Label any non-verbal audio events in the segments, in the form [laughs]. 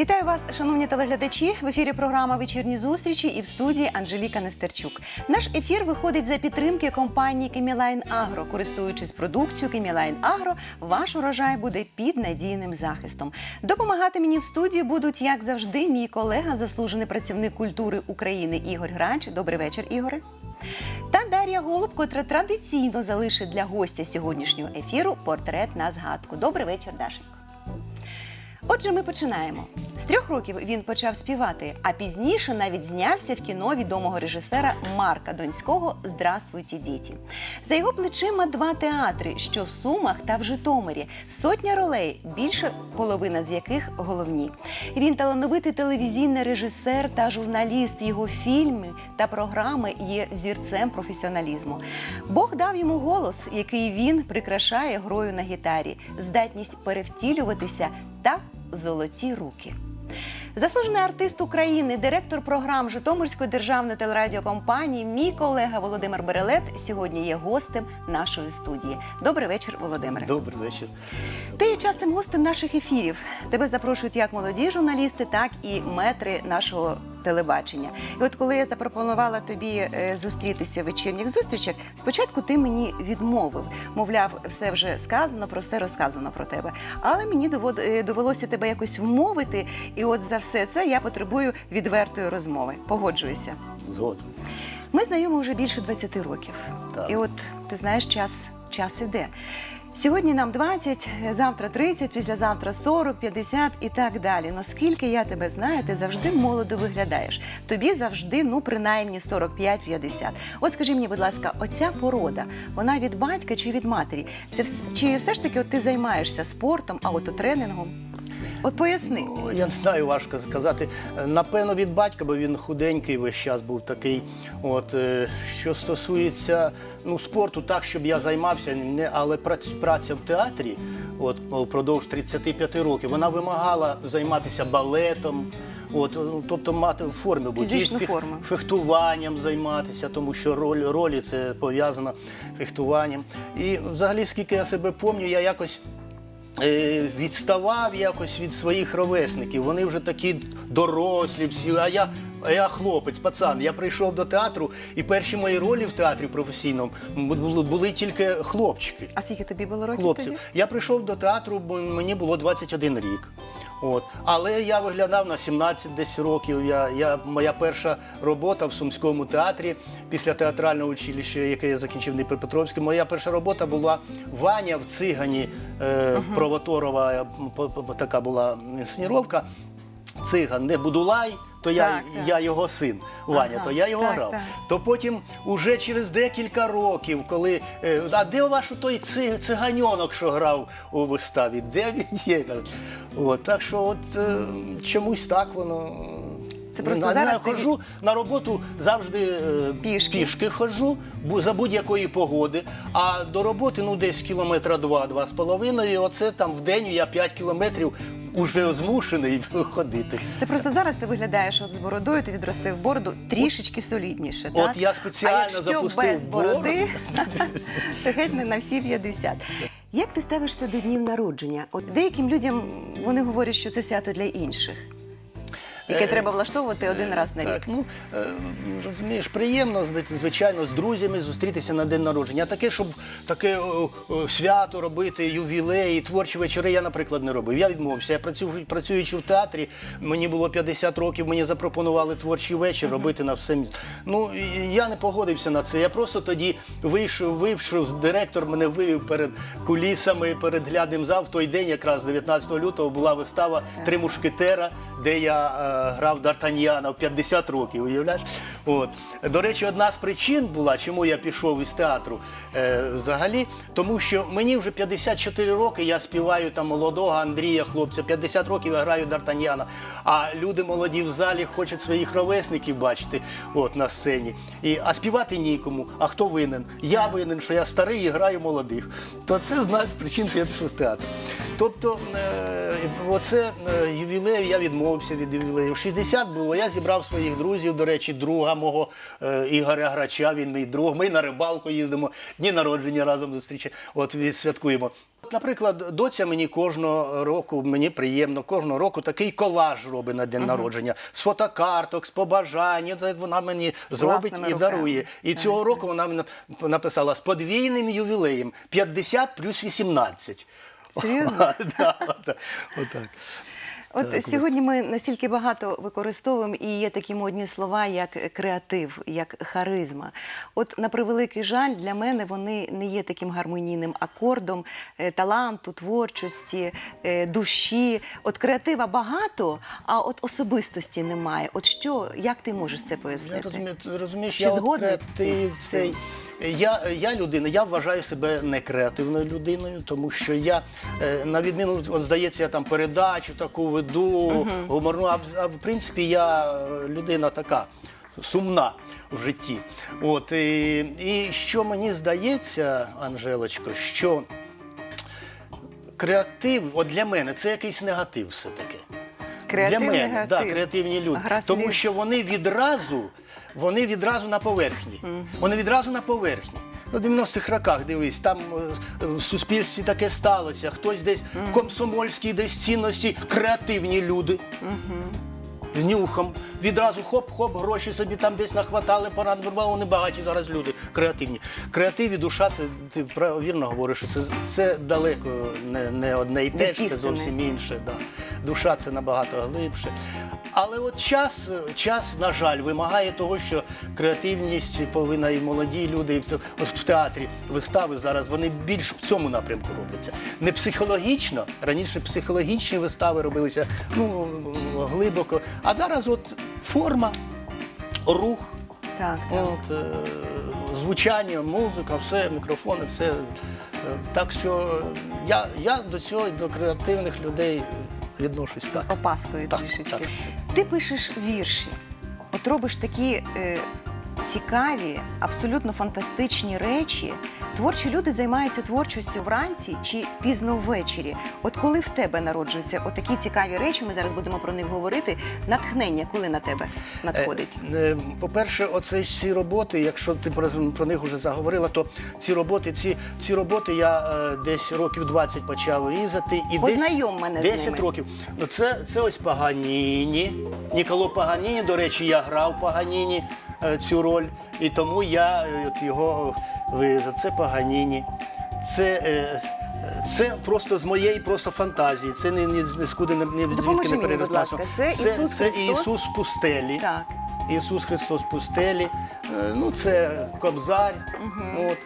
Вітаю вас, шановні телеглядачі. В ефірі програма Вечірні зустрічі і в студії Анжеліка Нестерчук. Наш ефір виходить за підтримки компанії Кемілайн Агро. Користуючись продукцією Кемілайн Агро, ваш урожай буде під надійним захистом. Допомагати мені в студії будуть, як завжди, мій колега, заслужений працівник культури України Ігор Гранч. Добрий вечір, Ігоре. Та Дар'я Голуб, котра традиційно залишить для гостя сьогоднішнього ефіру портрет на згадку. Добрий вечір, Дашенько. Отже, ми починаємо. З трьох років він почав співати, а пізніше навіть знявся в кіно відомого режисера Марка Донського Здравствуйте, діти. За його плечима два театри, що в Сумах та в Житомирі, сотня ролей, більше половина з яких головні. Він талановитий телевізійний режисер та журналіст. Його фільми та програми є зірцем професіоналізму. Бог дав йому голос, який він прикрашає грою на гітарі, здатність перевтілюватися та золоті руки. Заслужений артист України, директор програм Житомирської державної телерадіокомпанії, мій колега Володимир Берелет сьогодні є гостем нашої студії. Добрий вечір, Володимире. Добрий вечір. Ти є частим гостем наших ефірів. Тебе запрошують як молоді журналісти, так і метри нашого телебачення. І от коли я запропонувала тобі е, зустрітися в вечірніх зустрічах, спочатку ти мені відмовив. Мовляв, все вже сказано, про все розказано про тебе. Але мені е, довелося тебе якось вмовити, і от за все це я потребую відвертої розмови. Погоджуюся. Згодом. Ми знайомі вже більше 20 років. Так. І от ти знаєш, час, час іде. Сьогодні нам 20, завтра 30, післязавтра 40, 50 і так далі. Ну скільки я тебе знаю, ти завжди молодо виглядаєш. Тобі завжди, ну принаймні 45-50. От скажи мені, будь ласка, оця порода, вона від батька чи від матері? Це вс- чи все ж таки от ти займаєшся спортом, а от поясни. Ну, Я не знаю, важко сказати. Напевно, від батька, бо він худенький весь час був такий. От е, що стосується ну, спорту, так, щоб я займався, не, але праця в театрі, от впродовж 35 років, вона вимагала займатися балетом. От, ну, тобто мати в формі бути фехтуванням займатися, тому що роль ролі це пов'язано фехтуванням. І взагалі, скільки я себе пам'ятаю, я якось відставав якось від своїх ровесників. Вони вже такі дорослі всі, а я. А я хлопець, пацан. Я прийшов до театру, і перші мої ролі в театрі професійному були, були тільки хлопчики. А скільки тобі було років Хлопців. тоді? Я прийшов до театру, бо мені було 21 рік. От. Але я виглядав на 17 десь років. Я, я, моя перша робота в Сумському театрі після театрального училища, яке я закінчив в Дніпропетровському, моя перша робота була Ваня в цигані е, Провоторова, е, по- по- така була інсценіровка. Циган, не Будулай, то я, Так, так. я його син Ваня, Ага, то я його так, грав. так. То потім, уже через декілька років, коли е, а де ваш той ци, циганьонок, що грав у виставі? Де він є? От, так що, от е, чомусь так воно. Це просто не зараз ти- ходжу на роботу завжди е, Пішки. пішки ходжу бу- за будь-якої погоди. А до роботи ну десь кілометра два-два з половиною. Оце там в день я 5 кілометрів уже змушений ходити. Це просто зараз ти виглядаєш от з бородою, ти відростив бороду трішечки солідніше. От так? я спеціально а якщо запустив без бороди, [laughs] то геть не на всі 50. Як ти ставишся до днів народження? От деяким людям вони говорять, що це свято для інших, яке треба влаштовувати один раз на рік. Так, ну е, розумієш, приємно звичайно з друзями зустрітися на день народження. А таке, щоб таке о, о, свято робити, ювілеї, творчі вечори, я, наприклад, не робив. Я відмовився. Я працюю, працюючи в театрі, мені було 50 років, мені запропонували творчий вечір робити на все місто. Ну я не погодився на це. Я просто тоді вийшов, вийшов, директор мене вивів перед кулісами, перед глядним зал. В той день, якраз 19 лютого, була вистава Три мушкетера, де я е, грав Д'Артаньяна в 50 років, уявляєш? От. До речі, одна з причин була, чому я пішов із театру е, взагалі, тому що мені вже 54 роки, я співаю там молодого Андрія, хлопця, 50 років я граю Д'Артаньяна, а люди молоді в залі хочуть своїх ровесників бачити от, на сцені. І, а співати нікому. А хто винен? Я винен, що я старий і граю молодих. То це з причин, що я пішов з театру. Тобто, е, оце е, ювілей, я відмовився від ювілею. 60 було, я зібрав своїх друзів, до речі, друга мого е, Ігоря Грача, він мій друг. Ми на рибалку їздимо, дні народження разом зустрічаємо. От відсвяткуємо. Наприклад, доця мені кожного року, мені приємно, кожного року такий колаж робить на день народження з фотокарток, з побажань. Вона мені зробить Власними і руками. дарує. І цього року вона мені написала з подвійним ювілеєм 50 плюс 18. Серйозно? [laughs] Да, отак. От сьогодні ми настільки багато використовуємо і є такі модні слова, як креатив, як харизма. От на превеликий жаль, для мене вони не є таким гармонійним акордом е, таланту, творчості, е, душі. От креатива багато, а от особистості немає. От що, як ти можеш це пояснити? Я розумію, розумієш, я от креатив цей. Я, я людина, я вважаю себе не креативною людиною, тому що я, е, на відміну, от здається, я там передачу таку веду, гуморну, а, в- а в принципі я е, людина така сумна в житті. От, і, і що мені здається, Анжелочко, що креатив, от для мене, це якийсь негатив все-таки. Креатив, для мене, негатив. Да, креативні люди. Гра Тому що вони відразу, вони відразу на поверхні. Вони відразу на поверхні. Ну, в 90-х роках, дивись, там е, в суспільстві таке сталося. Хтось десь комсомольські десь цінності, креативні люди. З нюхом. Відразу хоп-хоп, гроші собі там десь нахватали, порадили. Вони багаті зараз люди, креативні. Креатив і душа, це ти вірно говориш, що це, це далеко не, не одне і те, ж, це зовсім інше. Да. Душа це набагато глибше. Але от час, час, на жаль, вимагає того, що креативність повинна і молоді люди, і в, от в театрі вистави зараз вони більш в цьому напрямку робляться. Не психологічно, раніше психологічні вистави робилися ну, глибоко, а зараз от форма, рух, Так, так. от, е, звучання, музика, все, мікрофони, все. Е, Так що я, я до цього, до креативних людей відношусь так. З опаскою Так, трішечки. так. Ти пишеш вірші, от робиш такі е, цікаві, абсолютно фантастичні речі. Творчі люди займаються творчістю вранці чи пізно ввечері. От коли в тебе народжуються отакі цікаві речі, ми зараз будемо про них говорити. Натхнення, коли на тебе надходить? Е, е, По-перше, оце ці роботи, якщо ти про, них вже заговорила, то ці роботи, ці, ці роботи я е, десь років 20 почав різати. І Познайом мене з 10 ними. років. Ну, це, це ось Паганіні. Ніколо Паганіні, до речі, я грав Паганіні цю роль, і тому я е, от його вирізав. Це Паганіні. Це. е, це просто з моєї просто фантазії. Це ні, ні, ні скуди не, звідки не ласка. переросло. Це Ісус це Христос? Ісус в пустелі. Так. Ісус Христос пустелі, е, ну це Кобзар, от,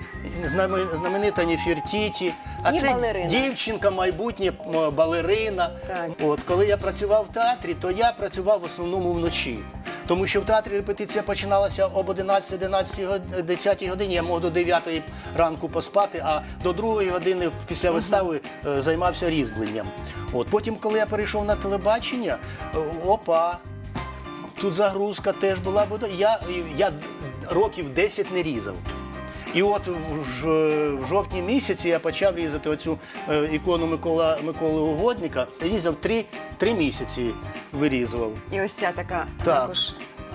знаме- знаменита Нефертіті. А І це балерина. дівчинка, майбутня м, балерина. Так. От, коли я працював в театрі, то я працював в основному вночі. Тому що в театрі репетиція починалася об 11, 11, год- 10 годині. Я мог до 9 ранку поспати, а до 2 години після вистави е, займався різьбленням. От потім, коли я перейшов на телебачення, е, опа, Тут загрузка теж була, я, я років 10 не різав. І от в, жовтні місяці я почав різати оцю е, ікону Микола, Миколи Угодника. Різав три, три місяці вирізував. І ось ця така Так. також.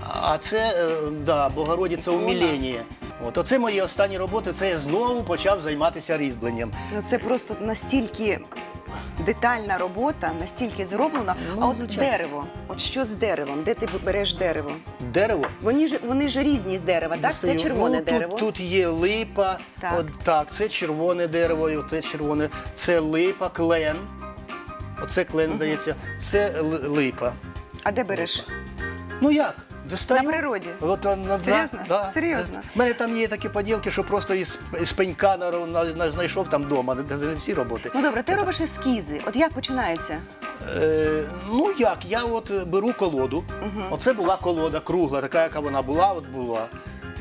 А це е, да, Богородиця умілення. От оце мої останні роботи. Це я знову почав займатися різьбленням. Ну це просто настільки детальна робота, настільки зроблена. Ну, а от звичайно. дерево, от що з деревом? Де ти береш дерево? Дерево. Вони ж вони ж різні з дерева, так? Це Достаю. червоне ну, дерево. Тут, є липа, Так. От, так, це червоне дерево, і оце червоне, це липа, клен. Оце клен, здається, це ли- липа. А де береш? Ну як? Достаю. На природі? От, на, на, Серйозно? Да, Серйозно? У мене там є такі поділки, що просто із, із пенька на, на, на, знайшов там вдома, не всі роботи. Ну добре, ти робиш ескізи. От як починається? Е, ну як, я от беру колоду. Оце була колода кругла, така, яка вона була, от була.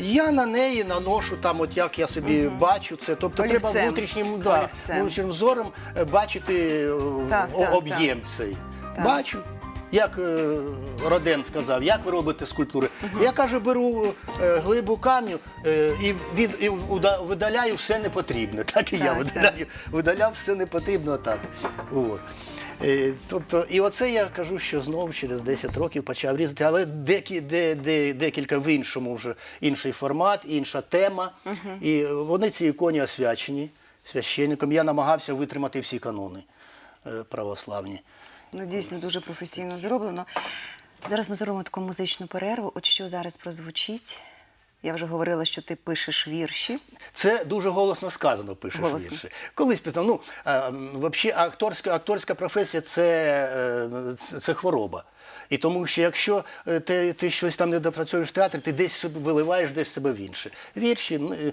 Я на неї наношу там, от як я собі бачу це. Тобто треба Олівцем. внутрішнім, да, Олівцем. внутрішнім зором е, бачити е, Так, так, об'єм цей. Так. Бачу. Як е, Роден сказав, як ви робите скульптури? Я кажу, беру е, глибу камню е, і, від, і видаляю все непотрібне. Так і я Так, видаляв все непотрібно так. От. Тобто, і оце я кажу, що знову через 10 років почав різати, але декі, де, де, декілька в іншому вже інший формат, інша тема. І вони ці іконі освячені священником. Я намагався витримати всі канони православні. Ну, дійсно, дуже професійно зроблено. Зараз ми зробимо таку музичну перерву. От що зараз прозвучить? Я вже говорила, що ти пишеш вірші. Це дуже голосно сказано, пишеш Голосно. вірші. Колись писав, ну, м, взагалі, акторська, акторська професія це, е, це, це хвороба. І тому що якщо е, ти, ти щось там не допрацьовуєш в театрі, ти десь виливаєш десь себе в інше. Вірші, н- е,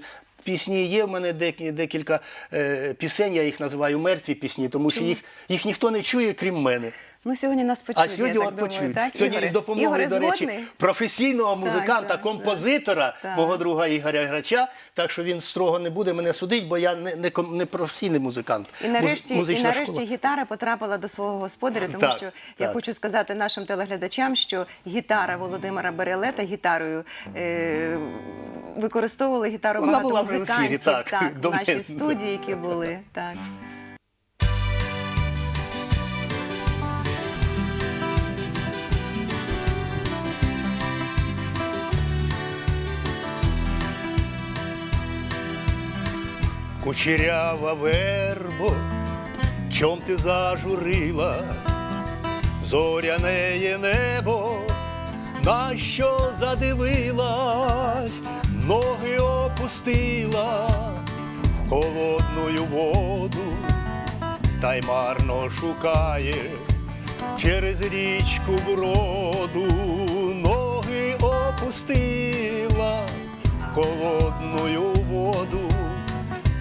пісні є в мене декі- декілька е, пісень, я їх називаю мертві пісні, тому що їх, їх ніхто не чує, крім мене. Ну, сьогодні нас почують, А сьогодні я так думаю, почують. так? Сьогодні Ігоре? з допомогою, Ігоре, до речі, згодний? професійного музиканта, так, композитора, так. мого друга Ігоря Грача. Так що він строго не буде мене судити, бо я не, не, ком- не професійний музикант. І нарешті, Муз- і музична нарешті школа. гітара потрапила до свого господаря, тому Так, що я так. хочу сказати нашим телеглядачам, що гітара Володимира Берелета гітарою е, використовували гітару Вона багато була вже в ефірі, музикантів так, до в нашій мене. студії, які були. Так. Кучерява вербо, чом ти зажурила, зоряне небо, на що задивилась, ноги опустила в холодну воду, та й марно шукає через річку броду, ноги опустила воду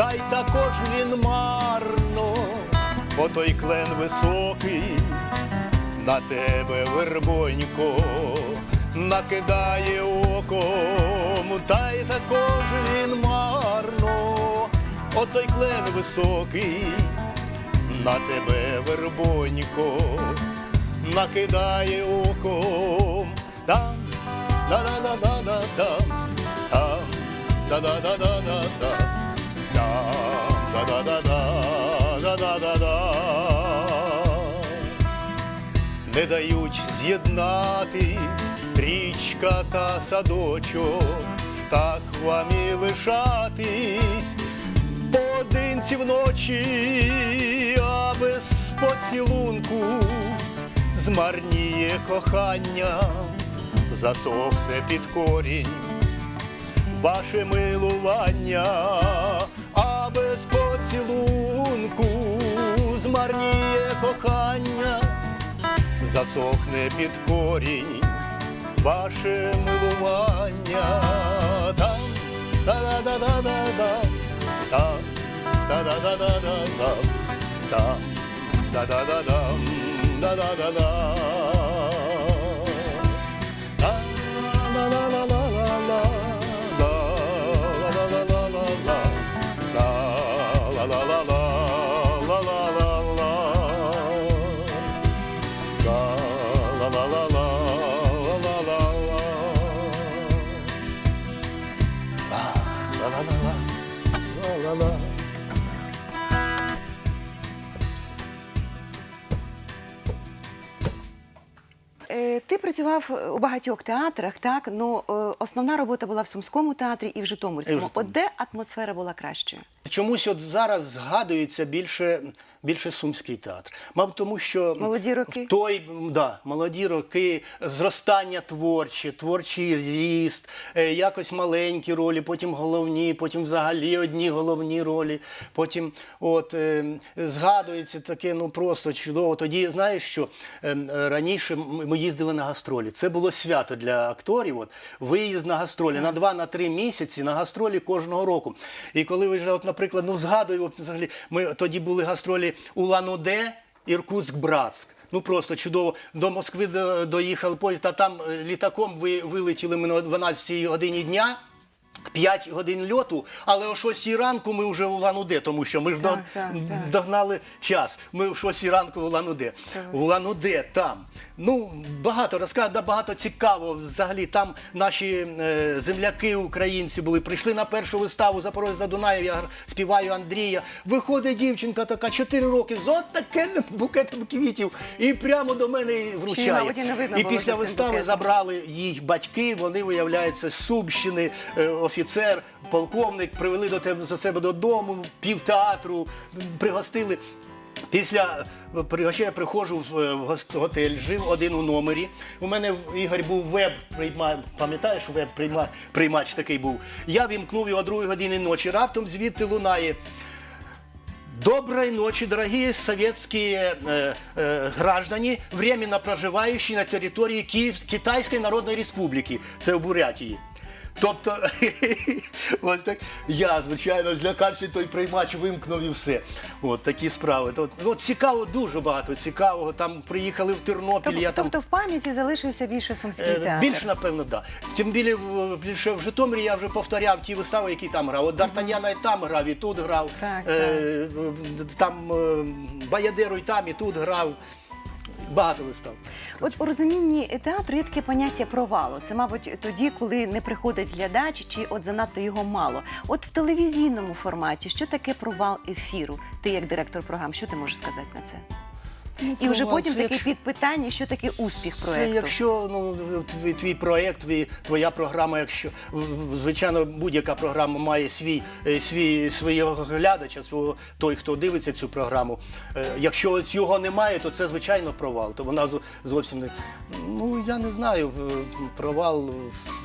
та й також він марно, бо той клен високий, на тебе вербонько накидає оком, та й також він марно, о той клен високий, на тебе вербонько накидає оком. Там, да да да да да там, там, да да да да да Да-да-да-да-да-да-да-да не дають з'єднати річка та садочок, так вам і лишатись поодинці вночі, а без поцілунку змарніє кохання, засохне під корінь, ваше милування без поцілунку змарніє кохання, засохне під корінь ваше милування. Там, да-да-да-да-да-да, там, да-да-да-да-да-да, там, да-да-да-дам, да-да-да-да. La-la-la-la-la-la, Ти працював у багатьох театрах, так? Ну, е, основна робота була в Сумському театрі і в Житомирському. І в. От де атмосфера була кращою? Чомусь от зараз згадується більше, більше сумський театр. Мабуть, тому що Молоді роки? в той да, молоді роки, зростання творче, творчий ріст, е, якось маленькі ролі, потім головні, потім взагалі одні головні ролі. Потім от е, згадується таке, ну просто чудово. Тоді знаєш, що е, е, раніше ми їздили на гастролі. Це було свято для акторів. От виїзд на гастролі на два на три місяці на гастролі кожного року. І коли ви от, наприклад, ну згадую, взагалі, ми тоді були гастролі у Лануде. Іркутськ-Братськ. Ну просто чудово. До Москви до- доїхав поїзд, а там е, літаком ви вилетіли ми на 12 годині дня. 5 годин льоту, але о 6 ранку ми вже у Лан-Удэ, тому що ми ж Так, до- так, так. догнали час. Ми в 6 ранку у Лан-Удэ. У Лан-Удэ там. Ну, багато розказів, да, багато цікавого. Взагалі там наші е, земляки, українці були. Прийшли на першу виставу Запорожець за Дунаєв, я гр- співаю Андрія. Виходить дівчинка така, 4 роки, з от таким букетом квітів. І прямо до мене і вручає. мабуть, і не видно і було після за цим вистави букетом. забрали їх батьки, вони, виявляється, з Сумщини, е, офіцер, полковник, привели до тебе до себе додому, півтеатру, пригостили. Після е, я приходжу в е, готель, жив один у номері. У мене Ігор був веб пам'ятаєш, веб приймач такий був. Я вімкнув його о другій годині ночі. Раптом звідти лунає. Доброй ночи, дорогие советские э, э, граждане, временно проживающие на території Київ, Китайської Народної Республіки. Це в Бурятії. Тобто, [laughs] ось так я, звичайно, злякався той приймач, вимкнув і все. От такі справи. От, от цікаво, дуже багато цікавого. Там приїхали в Тернопіль, Тобто, я там тобто в пам'яті залишився більше сумський Е, театр. Більше, напевно, так. Да. Тим більше в, більше в Житомирі я вже повторяв ті вистави, які там грав. От Д'Артаньяна і там грав, і тут грав. Так, Е, Там е, Баядеру і там, і тут грав. Багато вистав. От у розумінні театру є таке поняття провалу. Це, мабуть, тоді, коли не приходить глядач, чи от занадто його мало. От в телевізійному форматі, що таке провал ефіру? Ти як директор програм, що ти можеш сказати на це? І вже потім це таке якщо- підпитання, що таке успіх Це проекту. якщо ну, твій, твій проєкт, твій, твоя програма, якщо в- в- звичайно будь-яка програма має свій, е, свій свого глядача, свого той, хто дивиться цю програму. Е, Якщо от його немає, то це звичайно провал. То вона зо- зовсім не ну я не знаю. в- Провал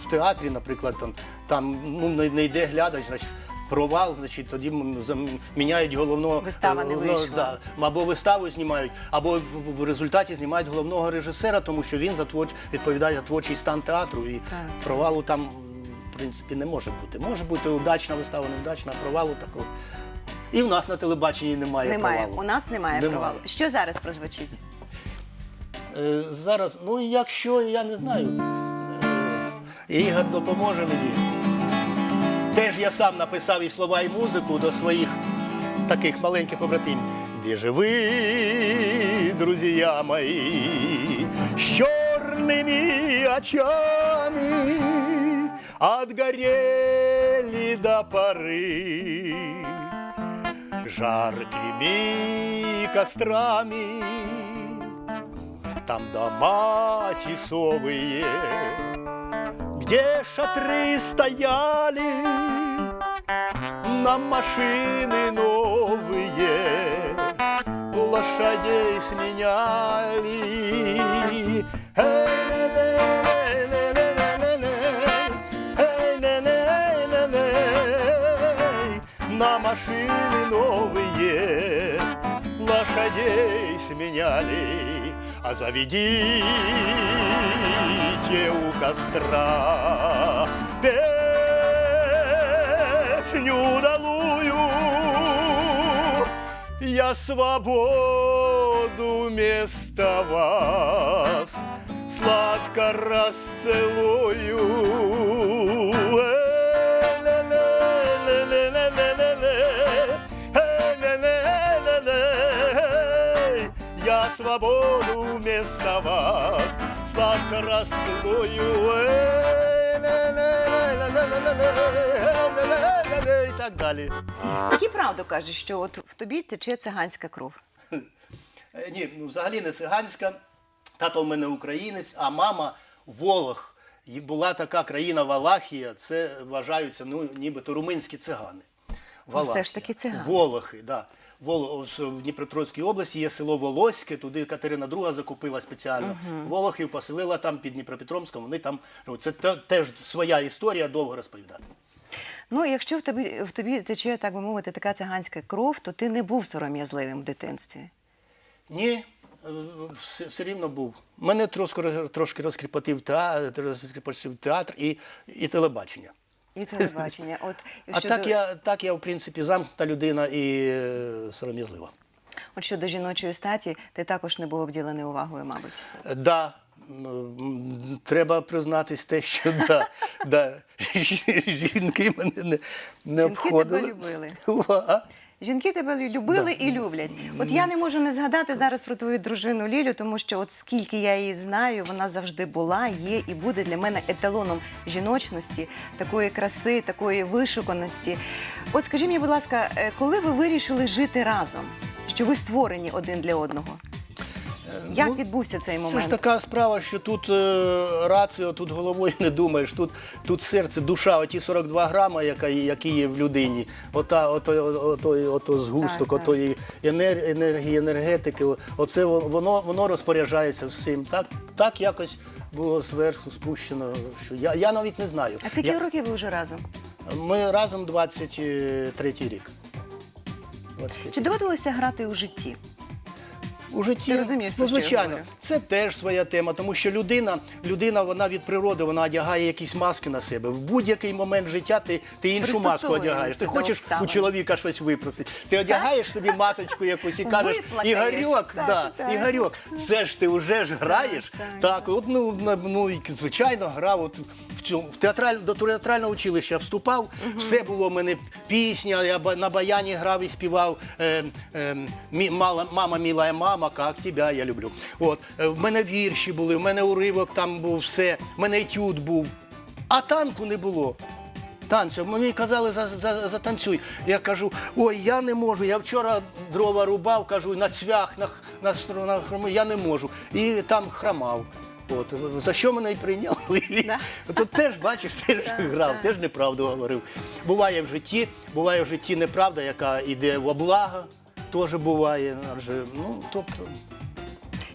в театрі, наприклад, там там ну не, не йде глядач, значить. Провал, значить, тоді міняють головного Вистава не головного- вийшла. да, або виставу знімають, або в, результаті знімають головного режисера, тому що він за твор... відповідає за творчий стан театру. І Так. провалу там, в принципі, не може бути. Може бути удачна вистава, невдачна, а провалу такого. І в нас на телебаченні немає, Немає. провалу. У нас немає, Немає. провалу. Що зараз прозвучить? Е, зараз, ну якщо я не знаю, е, Ігор допоможе мені. Теж я сам написав і слова, і музику до своїх таких маленьких побратимів. Де же ви, друзья мои, с черными очами отгорели до поры жаркими кострами там дома тесовые, где шатры стояли, нам машины новые, лошадей сменяли. На машины новые лошадей сменяли а заведите у костра песню удалую. Я свободу вместо вас сладко расцелую. свободу вместо вас Сладко расцелую і так далі. Які правду кажуть, що от в тобі тече циганська кров? Ні, ну взагалі не циганська. Тато в мене українець, а мама Волох. І була така країна Валахія, це вважаються ну, нібито румунські цигани. Ну, все ж таки цигани. Волохи, да. Воло, в Дніпропетровській області є село Волоське, туди Катерина II закупила спеціально. Волохів поселила там під Дніпропетровськом, вони там живуть. Це теж своя історія, довго розповідати. Ну, якщо в тобі в тобі тече, так би мовити, така циганська кров, то ти не був сором'язливим в дитинстві. Ні, е, все, все рівно був. Мене трошки, трошки розкріпотив театр, розкріпотив театр і, і телебачення. І телебачення. От А щодо... так я, так я, в принципі, замкнута людина і е, сором'язлива. От щодо жіночої статі, ти також не був обділений увагою, мабуть. Да. Треба признатись те, що да, да. [laughs] жінки мене не, не Жінки тебе обходили. любили. Жінки тебе любили і люблять. От я не можу не згадати зараз про твою дружину Лілю, тому що от скільки я її знаю, вона завжди була, є і буде для мене еталоном жіночності, такої краси, такої вишуканості. От скажи мені, будь ласка, е, коли ви вирішили жити разом? Що ви створені один для одного? Як ну, відбувся цей момент? Це ж така справа, що тут е, раціо, тут головою не думаєш, тут, тут серце, душа, оті 42 грама, яка, які є в людині, ота, ото, ото, ото згусток, Так, отої енер, енергії, енергетики, оце воно, воно розпоряджається всім. Так, так якось було зверху спущено. Що я, я навіть не знаю. А скільки Я- років ви вже разом? Ми разом 23 рік. 23. Чи доводилося грати у житті? У житті, Ти розумієш, ну, про що я звичайно, говорю? це теж своя тема, тому що людина, людина вона від природи вона одягає якісь маски на себе. В будь-який момент життя ти, ти іншу маску Пристосовуємося одягаєш. Ти до хочеш обставин. у чоловіка щось випросити. Ти одягаєш собі масочку якусь і [laughs] кажеш, Виплакаєш. Ігорьок, Так, да, так. Ігорьок, це ж ти вже ж граєш. так, Так, от ну, ну і, звичайно, грав. От, цьому- в театраль, до театрального училища вступав, все було в мене пісня, я на баяні грав і співав е, е, мі- мала, Мама мілая мама, як тебе я люблю. От, е, в мене вірші були, в мене уривок там був все, в мене етюд був. А танку не було. Танцю. Мені казали, за, за, затанцюй. Я кажу, ой, я не можу. Я вчора дрова рубав, кажу, на цвях, на, на, на я не можу. І там хромав. От, за що мене і прийняли. Да. [laughs] Тут теж, бачиш, теж Так, грав, так. теж неправду говорив. Буває в житті, буває в житті неправда, яка йде в облага, теж буває. Адже, ну, тобто,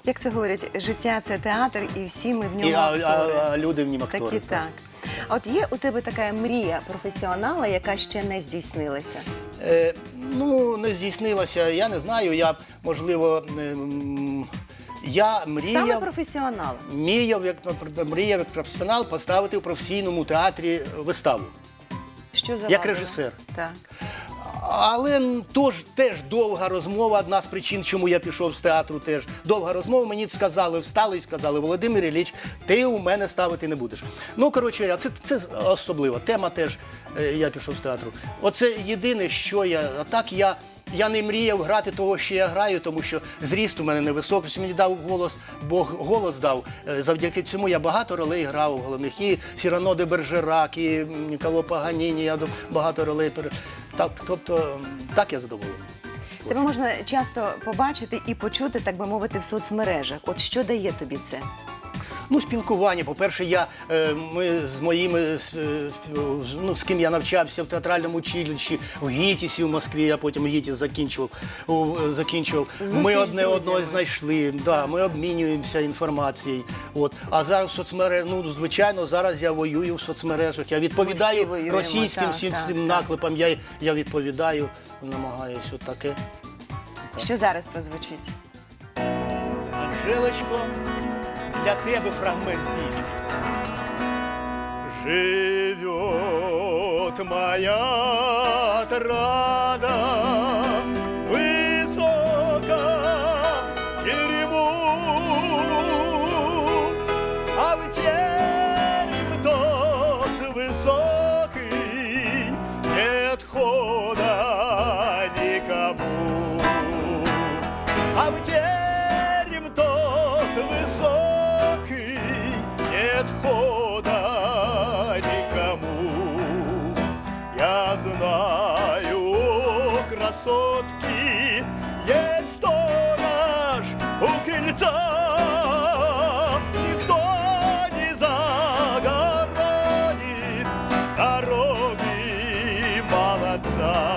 Як це говорять, життя це театр, і всі ми в ньому і, актори. а, а люди в Так актори. і так. А От є у тебе така мрія професіонала, яка ще не здійснилася. Е, ну, не здійснилося, я не знаю. Я, можливо, ем, я Саме мріяв, професіонала. мріяв, як, мріяв як професіонал поставити в професійному театрі виставу. Що за Як режисер. Так. Але тож, теж довга розмова, одна з причин, чому я пішов з театру, теж довга розмова. Мені сказали, встали і сказали, Володимир Ілліч, ти у мене ставити не будеш. Ну, коротше, це, це особлива тема теж, е, я пішов з театру. Оце єдине, що я. А так я. Я не мріяв грати того, що я граю, тому що зріст у мене невисокий. Мені дав голос, Бог голос дав. Е, Завдяки цьому я багато ролей грав у головних. І Сірано де Бержерак, і Ніколо Паганіні, я багато ролей. Так, тобто, так я задоволений. Тебе можна часто побачити і почути, так би мовити, в соцмережах. От що дає тобі це? Ну, спілкування. По-перше, я, е, ми з моїми, е, ну, з ким я навчався в театральному училищі, в ГІТІСі в Москві, я потім ГІТІС закінчував. у- закінчував. Зустріч Ми з одне одного друзями. знайшли, да, ми обмінюємося інформацією. От. А зараз в соцмережах, ну, звичайно, зараз я воюю в соцмережах. Я відповідаю воюємо, російським так, всім так, цим так. наклепам, я, я відповідаю, намагаюся от таке. Що зараз прозвучить? Анжелочко, для тебе фрагмент пісні. Живет моя отрада дороги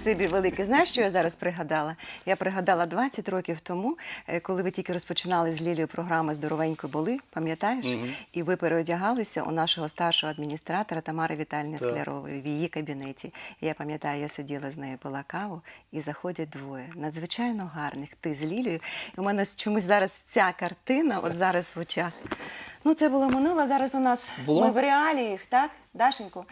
Спасибі велике. Знаєш, що я зараз пригадала? Я пригадала 20 років тому, е, коли ви тільки розпочинали з Лілією програми Здоровенько були, пам'ятаєш? І ви переодягалися у нашого старшого адміністратора Тамари Віталіни Так. Склярової в її кабінеті. Я пам'ятаю, я сиділа з нею пила каву, і заходять двоє надзвичайно гарних. Ти з Лілією. І у мене чомусь зараз ця картина, от зараз в очах. Ну, це було минуле. Зараз у нас Було? ми в реаліях, так? Дашенько,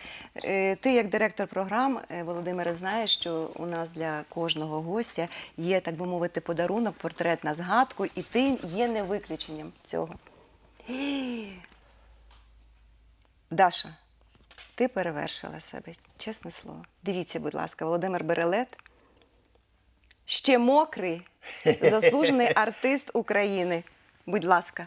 е, ти як директор програм, е, Володимире, знаєш, що у нас для кожного гостя є, так би мовити, подарунок, портрет на згадку, і ти є не виключенням цього. Даша, ти перевершила себе, чесне слово. Дивіться, будь ласка, Володимир Берелет. Ще мокрий, [laughs] заслужений артист України. Будь ласка.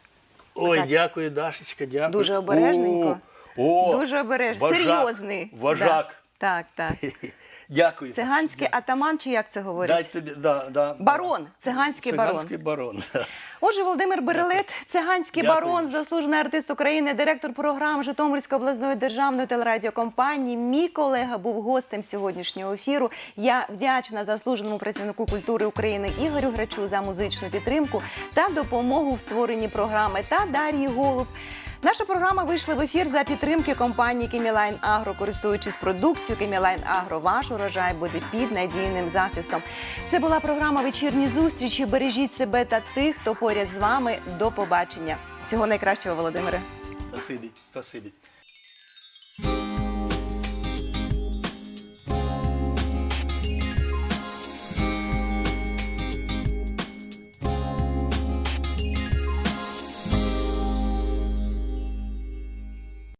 Ой, Так. дякую, Дашечка, дякую. Дуже обережненько. О, о, Дуже обережно. вожак, Серйозний. Вожак. Да. Так, так. [laughs] Дякую. Циганський атаман, чи як це говорять? Дай тобі, да, да, Барон, циганський барон. Циганський барон. [laughs] Отже, Володимир Берелит, циганський Дякую. барон, заслужений артист України, директор програм Житомирської обласної державної телерадіокомпанії. Мій колега був гостем сьогоднішнього ефіру. Я вдячна заслуженому працівнику культури України Ігорю Грачу за музичну підтримку та допомогу в створенні програми та Дар'ї Голуб. Наша програма вийшла в ефір за підтримки компанії Кемілайн Агро, користуючись продукцією Кемілайн Агро. Ваш урожай буде під надійним захистом. Це була програма Вечірні зустрічі. Бережіть себе та тих, хто поряд з вами. До побачення. Всього найкращого, Володимире. Спасибі, спасибі.